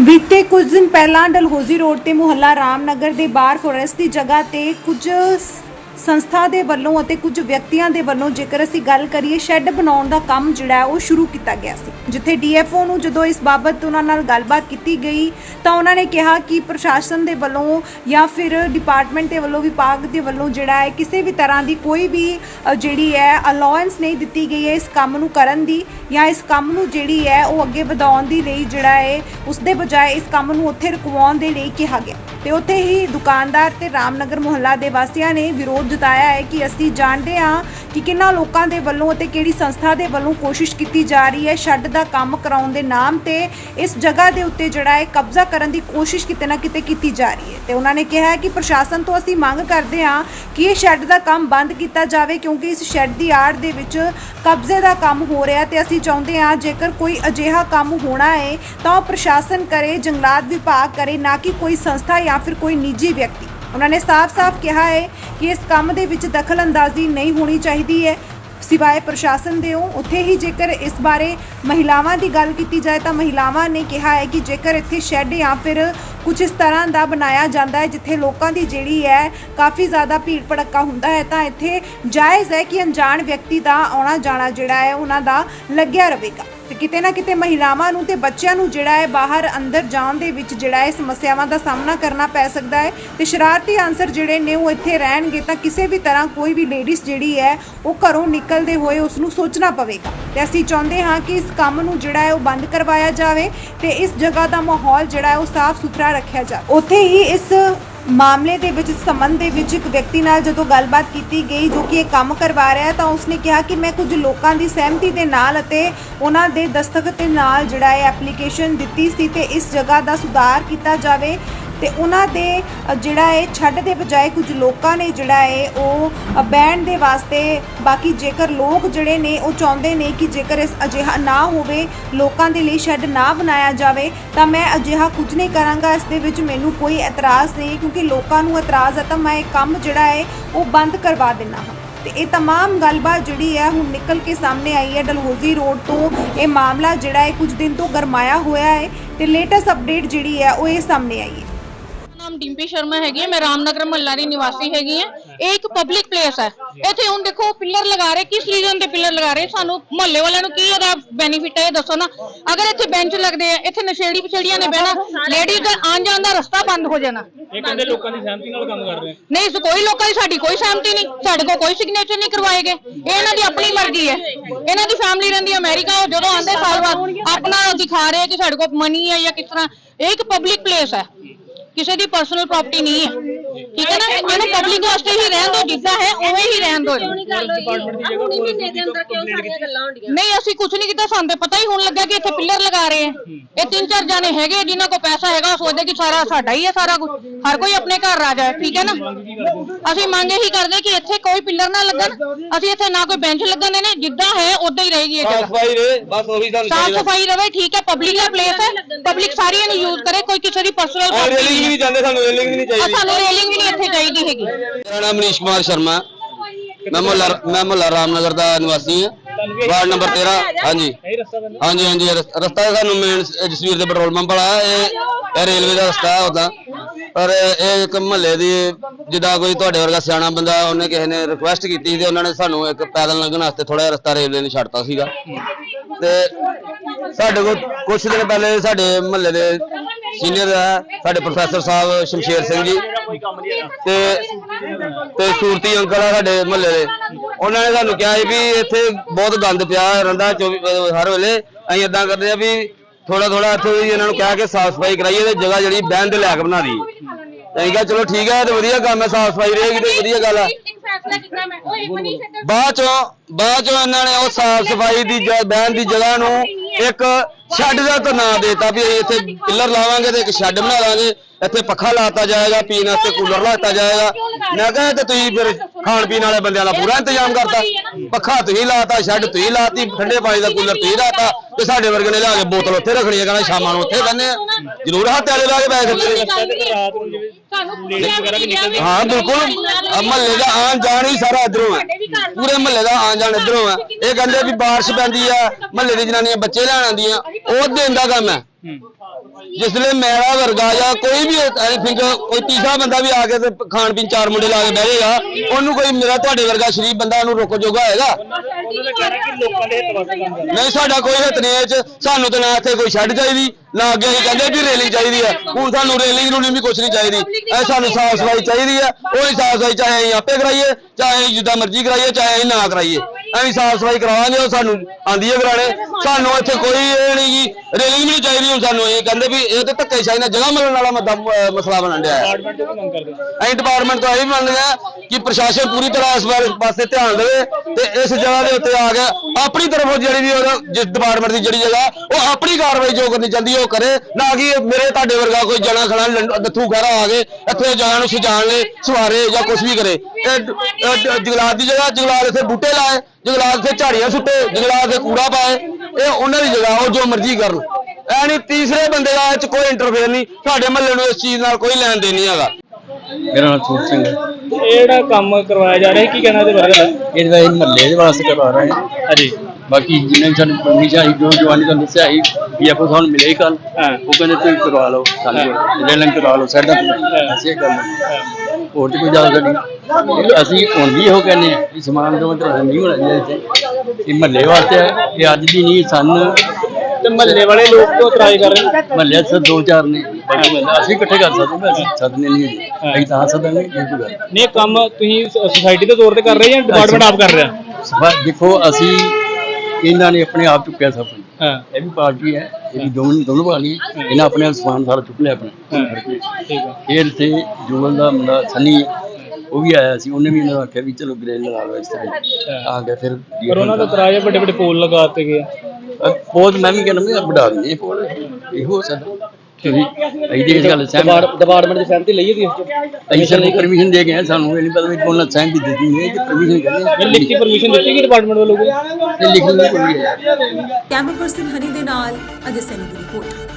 ਬੀਤੇ ਕੁਝ ਦਿਨ ਪਹਿਲਾਂ ਡਲਹੌਜ਼ੀ ਰੋਡ ਤੇ ਮੁਹੱਲਾ ਰਾਮਨਗਰ ਦੇ ਬਾਹਰ ਫੋਰੈਸਟ ਦੀ ਜਗ੍ਹਾ ਤੇ ਕੁਝ ਸੰਸਥਾ ਦੇ ਵੱਲੋਂ ਅਤੇ ਕੁਝ ਵਿਅਕਤੀਆਂ ਦੇ ਵੱਲੋਂ ਜੇਕਰ ਅਸੀਂ ਗੱਲ ਕਰੀਏ, ਸ਼ੈੱਡ ਬਣਾਉਣ ਦਾ ਕੰਮ ਜਿਹੜਾ ਉਹ ਸ਼ੁਰੂ ਕੀਤਾ ਗਿਆ ਸੀ। ਜਿੱਥੇ ਡੀਐਫਓ ਨੂੰ ਜਦੋਂ ਇਸ ਬਾਬਤ ਉਹਨਾਂ ਨਾਲ ਗੱਲਬਾਤ ਕੀਤੀ ਗਈ, ਤਾਂ ਉਹਨਾਂ ਨੇ ਕਿਹਾ ਕਿ ਪ੍ਰਸ਼ਾਸਨ ਦੇ ਵੱਲੋਂ ਜਾਂ ਫਿਰ ਡਿਪਾਰਟਮੈਂਟ ਦੇ ਵੱਲੋਂ, ਵਿਭਾਗ ਦੇ ਵੱਲੋਂ ਜਿਹੜਾ ਹੈ, ਕਿਸੇ ਵੀ ਤਰ੍ਹਾਂ ਦੀ ਕੋਈ ਵੀ ਜਿਹੜੀ ਹੈ ਅਲਾਉੈਂਸ ਨਹੀਂ ਦਿੱਤੀ ਗਈ ਹੈ ਇਸ ਕੰਮ ਨੂੰ ਕਰਨ ਦੀ ਜਾਂ ਇਸ ਕੰਮ ਨੂੰ ਜਿਹੜੀ ਹੈ, ਉਹ ਅੱਗੇ ਵਧਾਉਣ ਦੀ ਲਈ ਜਿਹੜਾ ਹੈ, ਉਸ ਦੇ ਬਜਾਏ ਇਸ ਕੰਮ ਨੂੰ ਉੱਥੇ ਰੁਕਵਾਉਣ ਦੇ ਲਈ ਕਿਹਾ ਗਿਆ। ਤੇ ਉੱਥੇ ਹੀ ਦੁਕਾਨਦਾਰ ਤੇ ਰਾਮਨਗਰ ਮੁਹੱਲਾ ਦੇ ਵਾਸੀਆਂ ਨੇ ਵਿਰੋਧ ਜਤਾਇਆ ਹੈ ਕਿ ਅਸੀਂ ਜਾਣਦੇ ਹਾਂ ਕਿ ਕਿੰਨਾ ਲੋਕਾਂ ਦੇ ਵੱਲੋਂ ਅਤੇ ਕਿਹੜੀ ਸੰਸਥਾ ਦੇ ਵੱਲੋਂ ਕੋਸ਼ਿਸ਼ ਕੀਤੀ ਜਾ ਰਹੀ ਹੈ ਛੱਡ ਦਾ ਕੰਮ ਕਰਾਉਣ ਦੇ ਨਾਮ ਤੇ ਇਸ ਜਗ੍ਹਾ ਦੇ ਉੱਤੇ ਜਿਹੜਾ ਹੈ ਕਬਜ਼ਾ ਕਰਨ ਦੀ ਕੋਸ਼ਿਸ਼ ਕਿਤੇ ਨਾ ਕਿਤੇ ਕੀਤੀ ਜਾ ਰਹੀ ਹੈ। ਤੇ ਉਹਨਾਂ ਨੇ ਕਿਹਾ ਹੈ ਕਿ ਪ੍ਰਸ਼ਾਸਨ ਤੋਂ ਅਸੀਂ ਮੰਗ ਕਰਦੇ ਹਾਂ ਕਿ ਇਹ ਸ਼ੈੱਡ ਦਾ ਕੰਮ ਬੰਦ ਕੀਤਾ ਜਾਵੇ ਕਿਉਂਕਿ ਇਸ ਸ਼ੈੱਡ ਦੀ ਆੜ ਦੇ ਵਿੱਚ ਕਬਜ਼ੇ ਦਾ ਕੰਮ ਹੋ ਰਿਹਾ ਤੇ ਅਸੀਂ ਚਾਹੁੰਦੇ ਹਾਂ ਜੇਕਰ ਕੋਈ ਅਜਿਹਾ ਕੰਮ ਹੋਣਾ ਹੈ ਤਾਂ ਉਹ ਪ੍ਰਸ਼ਾਸਨ ਕਰੇ, ਜੰਗਲਾਤ ਵਿਭਾਗ ਕਰੇ, ਨਾ ਕਿ ਕੋਈ ਸੰਸਥਾ ਜਾਂ ਫਿਰ ਕੋਈ ਨਿੱਜੀ ਵਿਅਕਤੀ। ਉਹਨਾਂ ਨੇ ਸਾਫ਼-ਸਾਫ਼ ਕਿਹਾ ਹੈ ਕਿ ਇਸ ਕੰਮ ਦੇ ਵਿੱਚ ਦਖਲਅੰਦਾਜ਼ੀ ਨਹੀਂ ਹੋਣੀ ਚਾਹੀਦੀ ਹੈ। ਸਿਵਾਏ ਪ੍ਰਸ਼ਾਸਨ ਦੇ ਹੋ ਉੱਥੇ ਹੀ ਜੇਕਰ ਇਸ ਬਾਰੇ ਮਹਿਲਾਵਾਂ ਦੀ ਗੱਲ ਕੀਤੀ ਜਾਏ ਤਾਂ ਮਹਿਲਾਵਾਂ ਨੇ ਕਿਹਾ ਹੈ ਕਿ ਜੇਕਰ ਇੱਥੇ ਸ਼ੈੱਡ ਜਾਂ ਫਿਰ ਕੁਝ ਇਸ ਤਰ੍ਹਾਂ ਦਾ ਬਣਾਇਆ ਜਾਂਦਾ ਹੈ ਜਿੱਥੇ ਲੋਕਾਂ ਦੀ ਜਿਹੜੀ ਹੈ ਕਾਫੀ ਜ਼ਿਆਦਾ ਭੀੜ ਭੜੱਕਾ ਹੁੰਦਾ ਹੈ ਤਾਂ ਇੱਥੇ ਜਾਇਜ਼ ਹੈ ਕਿ ਅਣਜਾਣ ਵਿਅਕਤੀ ਦਾ ਆਉਣਾ ਜਾਣਾ ਜਿਹੜਾ ਹੈ, ਉਹਨਾਂ ਦਾ ਲੱਗਿਆ ਰਹੇਗਾ। ਤੇ ਕਿਤੇ ਨਾ ਕਿਤੇ ਮਹਿਲਾਵਾਂ ਨੂੰ ਤੇ ਬੱਚਿਆਂ ਨੂੰ ਜਿਹੜਾ ਹੈ ਬਾਹਰ ਅੰਦਰ ਜਾਣ ਦੇ ਵਿੱਚ ਜਿਹੜਾ ਹੈ ਸਮੱਸਿਆਵਾਂ ਦਾ ਸਾਹਮਣਾ ਕਰਨਾ ਪੈ ਸਕਦਾ ਹੈ ਤੇ ਸ਼ਰਾਰਤੀ ਆਨਸਰ ਜਿਹੜੇ ਨੇ ਉਹ ਇੱਥੇ ਰਹਿਣਗੇ ਤਾਂ ਕਿਸੇ ਵੀ ਤਰ੍ਹਾਂ ਕੋਈ ਵੀ ਲੇਡੀਜ਼ ਜਿਹੜੀ ਹੈ ਉਹ ਘਰੋਂ ਨਿਕਲਦੇ ਹੋਏ ਉਸ ਨੂੰ ਸੋਚਣਾ ਪਵੇਗਾ। ਤੇ ਅਸੀਂ ਚਾਹੁੰਦੇ ਹਾਂ ਕਿ ਇਸ ਕੰਮ ਨੂੰ ਜਿਹੜਾ ਹੈ ਉਹ ਬੰਦ ਕਰਵਾਇਆ ਜਾਵੇ ਤੇ ਇਸ ਜਗ੍ਹਾ ਦਾ ਮਾਹੌਲ ਜਿਹੜਾ ਹੈ ਉਹ ਸਾਫ਼ ਸੁਥਰਾ ਰੱਖਿਆ ਜਾਵੇ। ਉੱਥੇ ਹੀ ਇਸ ਮਾਮਲੇ ਦੇ ਵਿੱਚ, ਸੰਬੰਧ ਦੇ ਵਿੱਚ ਇੱਕ ਵਿਅਕਤੀ ਨਾਲ ਜਦੋਂ ਗੱਲਬਾਤ ਕੀਤੀ ਗਈ, ਜੋ ਕਿ ਇਹ ਕੰਮ ਕਰਵਾ ਰਿਹਾ ਹੈ, ਤਾਂ ਉਸਨੇ ਕਿਹਾ ਕਿ ਮੈਂ ਕੁਝ ਲੋਕਾਂ ਦੀ ਸਹਿਮਤੀ ਦੇ ਨਾਲ ਅਤੇ ਉਹਨਾਂ ਦੇ ਦਸਤਖਤ ਦੇ ਨਾਲ ਜਿਹੜਾ ਹੈ ਐਪਲੀਕੇਸ਼ਨ ਦਿੱਤੀ ਸੀ ਤੇ ਇਸ ਜਗ੍ਹਾ ਦਾ ਸੁਧਾਰ ਕੀਤਾ ਜਾਵੇ। ਤੇ ਉਹਨਾਂ ਦੇ ਅ, ਜਿਹੜਾ ਹੈ ਛੱਡ ਦੇ ਬਜਾਏ ਕੁਝ ਲੋਕਾਂ ਨੇ ਜਿਹੜਾ ਹੈ ਉਹ ਅ, ਬਹਿਣ ਦੇ ਵਾਸਤੇ ਬਾਕੀ ਜੇਕਰ ਲੋਕ ਜਿਹੜੇ ਨੇ ਉਹ ਚਾਹੁੰਦੇ ਨੇ ਕਿ ਜੇਕਰ ਇਸ ਅਜਿਹਾ ਨਾ ਹੋਵੇ ਲੋਕਾਂ ਦੇ ਲਈ ਸ਼ੈੱਡ ਨਾ ਬਣਾਇਆ ਜਾਵੇ ਤਾਂ ਮੈਂ ਅਜਿਹਾ ਕੁਝ ਨਹੀਂ ਕਰਾਂਗਾ ਇਸ ਦੇ ਵਿੱਚ ਮੈਨੂੰ ਕੋਈ ਇਤਰਾਜ਼ ਨਹੀਂ ਕਿਉਂਕਿ ਲੋਕਾਂ ਨੂੰ ਇਤਰਾਜ਼ ਹੈ ਤਾਂ ਮੈਂ ਇਹ ਕੰਮ ਜਿਹੜਾ ਹੈ ਉਹ ਬੰਦ ਕਰਵਾ ਦੇਣਾ ਹਾਂ ਤੇ ਇਹ तमाम ਗੱਲਬਾਤ ਜਿਹੜੀ ਹੈ ਹੁਣ ਨਿਕਲ ਕੇ ਸਾਹਮਣੇ ਆਈ ਹੈ ਡਲਹੌਜ਼ੀ ਰੋਡ ਤੋਂ ਇਹ ਮਾਮਲਾ ਜਿਹੜਾ ਹੈ ਕੁਝ ਦਿਨ ਤੋਂ ਗਰਮਾਇਆ ਹੋਇਆ ਹੈ ਤੇ ਲੇਟੈਸਟ ਅਪਡੇਟ ਜਿਹੜੀ ਹੈ ਉਹ ਇਹ ਸਾਹਮਣੇ ਆਈ ਹੈ ਮੇਰਾ ਨਾਮ ਡਿੰਪੀ ਸ਼ਰਮਾ ਹੈਗੀ ਹੈ ਮੈਂ ਰਾਮਨਗਰ ਮਹੱਲਾ ਦੀ ਨਿਵਾਸੀ ਹੈਗੀ ਹਾਂ। ਇਹ ਇੱਕ ਪਬਲਿਕ ਪਲੇਸ ਹੈ। ਇੱਥੇ ਹੁਣ ਦੇਖੋ ਪਿੱਲਰ ਲਗਾ ਰਹੇ ਕਿਸ ਰੀਜ਼ਨ ਤੇ ਪਿੱਲਰ ਲਗਾ ਰਹੇ? ਸਾਨੂੰ ਮਹੱਲੇ ਵਾਲਿਆਂ ਨੂੰ ਕੀ ਇਹਦਾ ਬੈਨੀਫਿਟ ਹੈ ਇਹ ਦੱਸੋ ਨਾ। ਅਗਰ ਇੱਥੇ ਬੈਂਚ ਲੱਗਦੇ ਆ ਇੱਥੇ ਨਸ਼ੇੜੀ ਪਛੇੜੀਆਂ ਨੇ ਬਹਿਣਾ ਲੇਡੀਜ਼ ਦਾ ਆਉਣ ਜਾਣ ਦਾ ਰਸਤਾ ਬੰਦ ਹੋ ਜਾਣਾ। ਇਹ ਕਹਿੰਦੇ ਲੋਕਾਂ ਦੀ ਸਹਿਮਤੀ ਨਾਲ ਕੰਮ ਕਰ ਰਹੇ ਆ। ਨਹੀਂ ਇਸ ਕੋਈ ਲੋਕਾਂ ਦੀ ਸਾਡੀ ਕੋਈ ਸਹਿਮਤੀ ਨਹੀਂ। ਸਾਡੇ ਕੋਲ ਕੋਈ ਸਿਗਨੇਚਰ ਨਹੀਂ ਕਰਵਾਏ ਗਏ। ਇਹ ਇਹਨਾਂ ਦੀ ਆਪਣੀ ਮਰਜ਼ੀ ਹੈ। ਇਹਨਾਂ ਦੀ ਫੈਮਿਲੀ ਰਹਿੰਦੀ ਅਮਰੀਕਾ ਉਹ ਜਦੋਂ ਆਉਂਦੇ ਸਾਲ ਬਾਅਦ ਆਪਣਾ ਦਿਖਾ ਰਹੇ ਕਿ ਸਾਡੇ ਕੋਲ ਮਨੀ ਹੈ ਜਾਂ ਕਿਸ ਤਰ੍ਹਾਂ। ਇਹ ਇੱਕ ਪਬਲਿਕ ਪਲੇਸ ਹੈ। ਕਿਸੇ ਦੀ ਪਰਸਨਲ ਪ੍ਰਾਪਰਟੀ ਨਹੀਂ ਹੈ ਠੀਕ ਹੈ ਨਾ ਇਹਨੂੰ ਪਬਲਿਕ ਵਾਸਤੇ ਹੀ ਰਹਿਣ ਦਿਓ ਜਿੱਦਾਂ ਹੈ ਉਵੇਂ ਹੀ ਰਹਿਣ ਦਿਓ ਡਿਪਾਰਟਮੈਂਟ ਦੀ ਜਗ੍ਹਾ ਕੋਲ ਨਹੀਂ ਅਸੀਂ ਕੁਝ ਨਹੀਂ ਕੀਤਾ ਸਾਨੂੰ ਤਾਂ ਪਤਾ ਹੀ ਹੁਣ ਲੱਗਾ ਕਿ ਇੱਥੇ ਪਿੱਲਰ ਲਗਾ ਰਹੇ ਆ ਇਹ ਤਿੰਨ ਚਾਰ ਜਾਣੇ ਹੈਗੇ ਆ, ਜਿਨ੍ਹਾਂ ਕੋਲ ਪੈਸਾ ਹੈਗਾ ਉਹ ਸੋਚਦੇ ਕਿ ਸਾਰਾ ਸਾਡਾ ਹੀ ਹੈ ਸਾਰਾ ਕੁਝ ਹਰ ਕੋਈ ਆਪਣੇ ਘਰ ਰਾਜਾ ਹੈ ਠੀਕ ਹੈ ਨਾ ਅਸੀਂ ਮੰਗ ਇਹੀ ਕਰਦੇ ਕਿ ਇੱਥੇ ਕੋਈ ਪਿੱਲਰ ਨਾ ਲੱਗਣ ਅਸੀਂ ਇੱਥੇ ਨਾ ਕੋਈ ਬੈਂਚ ਲੱਗਣ ਦੇਣੇ ਜਿੱਦਾਂ ਹੈ ਉਦਾਂ ਹੀ ਰਹੇਗੀ ਇਹ ਸਾਫ਼ ਜਗ੍ਹਾ ਸਫ਼ਾਈ ਰਹੇ ਬਸ ਉਹੀ ਸਾਨੂੰ ਸਾਫ਼ ਚਾਹੀਦਾ ਸਫ਼ਾਈ ਰਵੇ ਠੀਕ ਹੈ ਪਬਲਿਕ ਦਾ ਪਲੇਸ ਹੈ ਪਬਲਿਕ ਸਾਰੀ ਇਹਨੂੰ ਯੂਜ਼ ਕਰੇ ਕੋਈ ਕਿਸੇ ਦੀ ਪਰਸਨਲ ਔਰ ਪ੍ਰਾਪਰਟੀ ਰੇਲਿੰਗ ਵੀ ਨਹੀਂ ਜਾਂਦੇ ਸਾਨੂੰ ਰੇਲਿੰਗ ਵੀ ਨਹੀਂ ਚਾਹੀਦੀ। ਸਾਨੂੰ ਰੇਲਿੰਗ ਵੀ ਨਹੀਂ ਇੱਥੇ ਚਾਹੀਦੀ ਹੈਗੀ। ਮੇਰਾ ਨਾਮ ਮਨੀਸ਼ ਕੁਮਾਰ ਸ਼ਰਮਾ। ਮੈਂ ਮੁਹੱਲਾ ਮੈਂ ਮੁਹੱਲਾ ਰਾਮਨਗਰ ਦਾ ਨਿਵਾਸੀ ਹਾਂ। ਵਾਰਡ ਨੰਬਰ 13 ਹਾਂਜੀ। ਇਹ ਹਾਂਜੀ ਹਾਂਜੀ ਇਹ ਰਸ- ਰਸਤਾ ਸਾਨੂੰ ਮੇਨ ਜਸਵੀਰ ਦੇ ਪੈਟਰੋਲ ਪੰਪ ਵਾਲਾ ਇਹ ਇਹ ਰੇਲਵੇ ਦਾ ਰਸਤਾ ਹੈ ਉਦਾਂ। ਪਰ ਇਹ ਇੱਕ ਮੁਹੱਲੇ ਦੀ ਜਿੱਦਾਂ ਕੋਈ ਤੁਹਾਡੇ ਵਰਗਾ ਸਿਆਣਾ ਬੰਦਾ ਉਹਨੇ ਕਿਸੇ ਨੇ ਰਿਕੁਐਸਟ ਕੀਤੀ ਤੇ ਉਹਨਾਂ ਨੇ ਸਾਨੂੰ ਇੱਕ ਪੈਦਲ ਲੰਘਣ ਵਾਸਤੇ ਥੋੜਾ ਜਿਹਾ ਰਸਤਾ ਰੇਲਵੇ ਨੇ ਛੱਡਤਾ ਸੀਗਾ। ਤੇ ਸਾਡੇ ਕੋਲ ਕੁਝ ਦਿਨ ਪਹਿਲੇ ਸਾਡੇ ਮੁਹੱਲੇ ਦੇ ਸੀਨੀਅਰ ਹੈ ਸਾਡੇ ਪ੍ਰੋਫੈਸਰ ਸਾਹਿਬ ਸ਼ਮਸ਼ੇਰ ਸਿੰਘ ਜੀ। ਤੇ ਤੇ ਸੂਰਤੀ ਅੰਕਲ ਆ ਸਾਡੇ ਮੁਹੱਲੇ ਦੇ। ਉਹਨਾਂ ਨੇ ਸਾਨੂੰ ਕਿਹਾ ਸੀ ਵੀ ਇੱਥੇ ਬਹੁਤ ਗੰਦ ਪਿਆ ਰਹਿੰਦਾ 24 ਹਰ ਵੇਲੇ। ਅਸੀਂ ਇਦਾਂ ਕਰਦੇ ਆ ਵੀ ਥੋੜਾ ਥੋੜਾ ਇੱਥੇ ਵੀ ਇਹਨਾਂ ਨੂੰ ਕਿਹਾ ਕਿ ਸਾਫ਼ ਸਫ਼ਾਈ ਕਰਾਈਏ ਤੇ ਜਗ੍ਹਾ ਜਿਹੜੀ ਬਹਿਣ ਦੇ ਲਾਇਕ ਬਣਾ ਦਈਏ। ਅਸੀਂ ਕਿਹਾ ਚਲੋ ਠੀਕ ਹੈ ਤੇ ਵਧੀਆ ਕੰਮ ਹੈ ਸਾਫ਼ ਸਫ਼ਾਈ ਰਹੇਗੀ ਤੇ ਵਧੀਆ ਗੱਲ ਆ। ਬਾਅਦ ਚੋਂ ਬਾਅਦ ਚੋਂ ਇਹਨਾਂ ਨੇ ਉਹ ਸਾਫ਼ ਸਫ਼ਾਈ ਦੀ ਜ- ਬਹਿਣ ਦੀ ਜਗ੍ਹਾ ਨੂੰ ਇੱਕ ਸ਼ੈੱਡ ਦਾ ਤਾਂ ਨਾਂ ਦੇਤਾ ਵੀ ਅਸੀਂ ਇੱਥੇ ਪਿੱਲਰ ਲਾਵਾਂਗੇ ਤੇ ਇੱਕ ਸ਼ੈੱਡ ਬਣਾ ਲਾਂਗੇ। ਇੱਥੇ ਪੱਖਾ ਲਾਤਾ ਜਾਏਗਾ ਪੀਣ ਵਾਸਤੇ ਕੂਲਰ ਲਾਤਾ ਜਾਏਗਾ। ਮੈਂ ਕਿਹਾ ਤੇ ਤੁਸੀਂ ਫਿਰ ਖਾਣ ਪੀਣ ਵਾਲੇ ਬੰਦਿਆਂ ਦਾ ਪੂਰਾ ਇੰਤਜ਼ਾਮ ਕਰਤਾ। ਪੱਖਾ ਤੁਸੀਂ ਲਾਤਾ ਸ਼ੈੱਡ ਤੁਸੀਂ ਲਾਤੀ ਠੰਡੇ ਪਾਣੀ ਦਾ ਕੂਲਰ ਤੁਸੀਂ ਲਾਤਾ ਤੇ ਸਾਡੇ ਵਰਗੇ ਨੇ ਲਿਆ ਕੇ ਬੋਤਲ ਉੱਥੇ ਰੱਖਣੀ ਹੈ ਕਹਿੰਦਾ ਸ਼ਾਮਾਂ ਨੂੰ ਉੱਥੇ ਬੰਨੇ ਆ। ਜ਼ਰੂਰ ਹੱਥ ਵਾਲੇ ਲਾ ਕੇ ਬੈਠ ਸਕਦੇ ਹਾਂ ਬਿਲਕੁਲ। ਮਹੱਲੇ ਦਾ ਆਣ ਜਾਣ ਹੀ ਸਾਰਾ ਇਧਰੋਂ ਹੈ ਪੂਰੇ ਮਹੱਲੇ ਦਾ ਆਣ ਜਾਣ ਇਧਰੋਂ ਹੈ ਇਹ ਕਹਿੰਦੇ ਵੀ ਬਾਰਿਸ਼ ਪੈਂਦੀ ਆ ਮਹੱਲੇ ਦੀ ਜਨਾਨੀਆਂ ਬੱਚੇ ਲੈਣ ਆਉਂਦੀਆਂ ਉਹ ਦਿਨ ਦਾ ਕੰਮ ਹੈ। ਜਿਸਲੇ ਮੇਰਾ ਵਰਗਾ ਜਾਂ ਕੋਈ ਵੀ ਆਈ ਥਿੰਕ ਕੋਈ ਤੀਸਰਾ ਬੰਦਾ ਵੀ ਆ ਕੇ ਤੇ ਖਾਣ ਪੀਣ ਚਾਰ ਮੁੰਡੇ ਲਾ ਕੇ ਬਹਿ ਜਾਏਗਾ, ਉਹਨੂੰ ਕੋਈ ਮੇਰਾ ਤੁਹਾਡੇ ਵਰਗਾ ਸ਼ਰੀਫ ਬੰਦਾ ਉਹਨੂੰ ਰੋਕੋ ਜੋਗਾ ਹੋਏਗਾ? ਉਹਨਾਂ ਦਾ ਕਹਿਣਾ ਕਿ ਲੋਕਾਂ ਦੇ ਹਿੱਤ ਵਾਸਤੇ ਕੰਮ ਨਹੀਂ, ਸਾਡਾ ਕੋਈ ਹਿੱਤ ਨਹੀਂ ਇਹ ਚ, ਸਾਨੂੰ ਤਾਂ ਨਾ ਇੱਥੇ ਕੋਈ ਛੱਡ ਚਾਹੀਦੀ, ਨਾ ਅੱਗੇ ਅਸੀਂ ਕਹਿੰਦੇ ਵੀ ਰੇਲਿੰਗ ਚਾਹੀਦੀ ਆ। ਹੁਣ ਸਾਨੂੰ ਰੇਲਿੰਗ ਨੂੰ ਵੀ ਕੁਛ ਨਹੀਂ ਚਾਹੀਦੀ। ਇਹ ਸਾਨੂੰ ਸਾਫ਼ ਸਫ਼ਾਈ ਚਾਹੀਦੀ ਆ ਉਹ ਹੀ ਸਾਫ਼ ਸਫ਼ਾਈ ਚਾਹੇ ਅਸੀਂ ਆਪੇ ਕਰਾਈਏ, ਚਾਹੇ ਅਸੀਂ ਜਿੱਦਾਂ ਮਰਜ਼ੀ ਕਰਾਈਏ, ਚਾਹੇ ਅਸੀਂ ਨਾ ਕਰਾਈਏ। ਅਸੀਂ ਸਾਫ਼ ਸਫ਼ਾਈ ਕਰਾਵਾਂਗੇ ਉਹ ਸਾਨੂੰ ਆਂਦੀ ਹੈ ਕਰਾਣੇ ਸਾਨੂੰ ਇੱਥੇ ਕੋਈ ਇਹ ਨਹੀਂ ਜੀ ਰੇਲਿੰਗ ਵੀ ਨਹੀਂ ਚਾਹੀਦੀ ਹੁਣ ਸਾਨੂੰ ਇਹ ਕਹਿੰਦੇ ਵੀ ਇਹ ਤਾਂ ਧੱਕੇ ਨਾਲ ਜਗ੍ਹਾ ਮਿਲਣ ਵਾਲਾ ਮੱਦਾ ਮਸਲਾ ਬਣਨ ਡਿਆ ਹੈ। ਡਿਪਾਰਟਮੈਂਟ ਤੋਂ ਕੀ ਮੰਗ ਕਰਦੇ ਅਸੀਂ ਡਿਪਾਰਟਮੈਂਟ ਤੋਂ ਇਹ ਵੀ ਮੰਨਦੇ ਹਾਂ ਕਿ ਪ੍ਰਸ਼ਾਸਨ ਪੂਰੀ ਤਰ੍ਹਾਂ ਇਸ ਬਾਰੇ ਪਾਸੇ ਧਿਆਨ ਦੇਵੇ ਤੇ ਇਸ ਜਗ੍ਹਾ ਦੇ ਉੱਤੇ ਆ ਕੇ ਆਪਣੀ ਤਰਫੋਂ ਜਿਹੜੀ ਵੀ ਉਹਦਾ ਜਿਸ ਡਿਪਾਰਟਮੈਂਟ ਦੀ ਜਿਹੜੀ ਜਗ੍ਹਾ ਉਹ ਆਪਣੀ ਕਾਰਵਾਈ ਜੋ ਕਰਨੀ ਚਾਹੁੰਦੀ ਹੈ ਉਹ ਕਰੇ। ਨਾ ਕਿ ਮੇਰੇ ਤੁਹਾਡੇ ਵਰਗਾ ਕੋਈ ਜਣਾ ਖਣਾ ਲੰਡ- ਦੱਥੂ ਖੈਰਾ ਆ ਕੇ ਇੱਥੇ ਜਗ੍ਹਾ ਨੂੰ ਸਜਾਣ ਲੈ ਸਵਾਰੇ ਜਾਂ ਕੁਝ ਵੀ ਕਰੇ। ਇਹ ਡ- ਇਹ ਡ- ਜੰਗਲਾਤ ਦੀ ਜਗ੍ਹਾ ਜੰਗਲਾਤ ਇੱਥੇ ਬੂਟੇ ਲਾਏ ਜੰਗਲਾਤ ਇੱਥੇ ਝਾੜੀਆਂ ਸੁੱਟੇ ਜੰਗਲਾਤ ਇੱਥੇ ਕੂੜਾ ਪਾਏ ਇਹ ਉਹਨਾਂ ਦੀ ਜਗ੍ਹਾ ਉਹ ਜੋ ਮਰਜ਼ੀ ਕਰਨ ਐ ਨਹੀਂ ਤੀਸਰੇ ਬੰਦੇ ਦਾ ਇਹ ਚ ਕੋਈ ਇੰਟਰਫੇਅਰ ਨਹੀਂ ਸਾਡੇ ਮਹੱਲੇ ਨੂੰ ਇਸ ਚੀਜ਼ ਨਾਲ ਕੋਈ ਲੈਣ ਦੇਣ ਨਹੀਂ ਹੈਗਾ। ਮੇਰਾ ਨਾਮ ਸੂਰ ਸਿੰਘ ਹੈ। ਇਹ ਜਿਹੜਾ ਕੰਮ ਕਰਵਾਇਆ ਜਾ ਰਿਹਾ ਹੈ ਕੀ ਕਹਿਣਾ ਇਹਦੇ ਬਾਰੇ? ਤੁਹਾਡਾ? ਇਹਦਾ ਇਹ ਮਹੱਲੇ ਦੇ ਵਾਸਤੇ ਕਰਵਾ ਰਹੇ ਹਾਂ। ਹਾਂਜੀ। ਬਾਕੀ ਜਿਹਨੇ ਵੀ ਸਾਨੂੰ ਪਰਮਿਸ਼ਨ ਆਈ ਜੋ ਜਵਾਨੀ ਤੁਹਾਨੂੰ ਦੱਸਿਆ ਸੀ ਵੀ ਆਪਾਂ ਤੁਹਾਨੂੰ ਮਿਲੇ ਹੀ ਕੱਲ ਹਾਂ। ਉਹ ਕਹਿੰਦੇ ਤੁਸੀਂ ਕਰਵਾ ਲਓ ਸਾਨੂੰ ਰੇਲਿੰਗ ਕਰਵਾ ਲਓ ਸਾਡਾ ਅਸੀਂ ਇਹ ਗੱਲ ਹੋਰ ਤੇ ਕੋਈ ਜ਼ਿਆਦਾ ਅਸੀਂ ਹੁਣ ਵੀ ਇਹੋ ਕਹਿੰਦੇ ਆ ਕਿ ਸਮਾਨ ਤੋਂ ਮਤਲਬ ਨਹੀਂ ਹੋਣਾ ਚਾਹੀਦਾ ਇੱਥੇ। ਇਹ ਮਹੱਲੇ ਵਾਸਤੇ ਹੈ ਇਹ ਅੱਜ ਦੀ ਨਹੀਂ ਸਨ ਤੇ ਮਹੱਲੇ ਵਾਲੇ ਲੋਕ ਕਿਉਂ ਇਤਰਾਜ਼ ਕਰ ਰਹੇ ਨੇ? ਮਹੱਲੇ ਸ ਦੋ ਚਾਰ ਨੇ। ਅਸੀਂ ਇਕੱਠੇ ਕਰ ਸਕਦੇ ਹਾਂ ਅਸੀਂ ਸੱਦਨੇ ਨਹੀਂ। ਅਸੀਂ ਤਾਂ ਸੱਦਾਂਗੇ ਇਹ ਕੋਈ ਗੱਲ ਨਹੀਂ। ਇਹ ਕੰਮ ਤੁਸੀਂ ਸੁਸਾਇਟੀ ਦੇ ਤੌਰ ਤੇ ਕਰ ਰਹੇ ਜਾਂ ਡਿਪਾਰਟਮੈਂਟ ਆਪ ਕਰ ਰਿਹਾ? ਦੇਖੋ ਅਸੀਂ ਇਹਨਾਂ ਨੇ ਆਪਣੇ ਆਪ ਚੁੱਕਿਆ ਸਭ ਕੁਝ। ਹਾਂ। ਇਹ ਵੀ ਪਾਰਟੀ ਹੈ ਇਹ ਵੀ ਦੋਨੋਂ ਦੋਨੋਂ ਪਾਰਟੀਆਂ ਇਹਨਾਂ ਆਪਣੇ ਆਪ ਸਮਾਨ ਸਾਰਾ ਚੁੱਕ ਲਿਆ ਆਪਣਾ। ਠੀਕ ਹੈ ਫਿਰ ਤੇ ਜੁਗਲ ਦਾ ਮੁੰਡਾ ਸਨੀ ਉਹ ਵੀ ਆਇਆ ਸੀ ਉਹਨੇ ਵੀ ਇਹਨਾਂ ਨੂੰ ਆਖਿਆ ਵੀ ਚਲੋ ਗ੍ਰੇਲ ਲਗਾ ਲਓ ਇਸ ਤਰ੍ਹਾਂ ਆ ਗਿਆ ਫਿਰ ਪਰ ਉਹਨਾਂ ਦਾ ਹੈ ਵੱਡੇ ਵੱਡੇ ਪੋਲ ਲਗਾ ਦਿੱਤੇ ਗਏ ਬਹੁਤ ਮੈਂ ਵੀ ਕਹਿੰਦਾ ਮੈਂ ਵਧਾ ਦਿੰਦੇ ਪੋਲ ਇਹੋ ਸਾਡਾ। ਤੁਸੀਂ ਤੇ ਇਸ ਗੱਲ ਸਹਿਮਤ ਡਿਪਾਰਟਮੈਂਟ ਦੀ ਸਹਿਮਤੀ ਲਈ ਹੈ ਅਸੀਂ? ਸਾਨੂੰ ਪਰਮਿਸ਼ਨ ਦੇ ਗਏ ਹਾਂ, ਸਾਨੂੰ ਇਹ ਨਹੀਂ ਪਤਾ ਵੀ ਕੋਣ ਸਹਿਮਤੀ ਦਿੱਤੀ ਨਹੀਂ ਹੈ ਕਿ ਪਰਮਿਸ਼ਨ ਕਹਿੰਦੇ ਲਿਖਤੀ ਪਰਮਿਸ਼ਨ ਦਿੱਤੀ ਗਈ ਡਿਪਾਰਟਮੈਂਟ ਵੱਲੋਂ ਕੋਈ? ਇਹ ਲਿਖਣ ਦੀ ਕੋਈ ਹੈ। ਕੈਮਰਾ ਪਰਸਨ ਹਨੀ ਦੇ ਨਾਲ ਅਜੇ ਸੈਨੀ ਦੀ ਰਿਪੋਰਟ।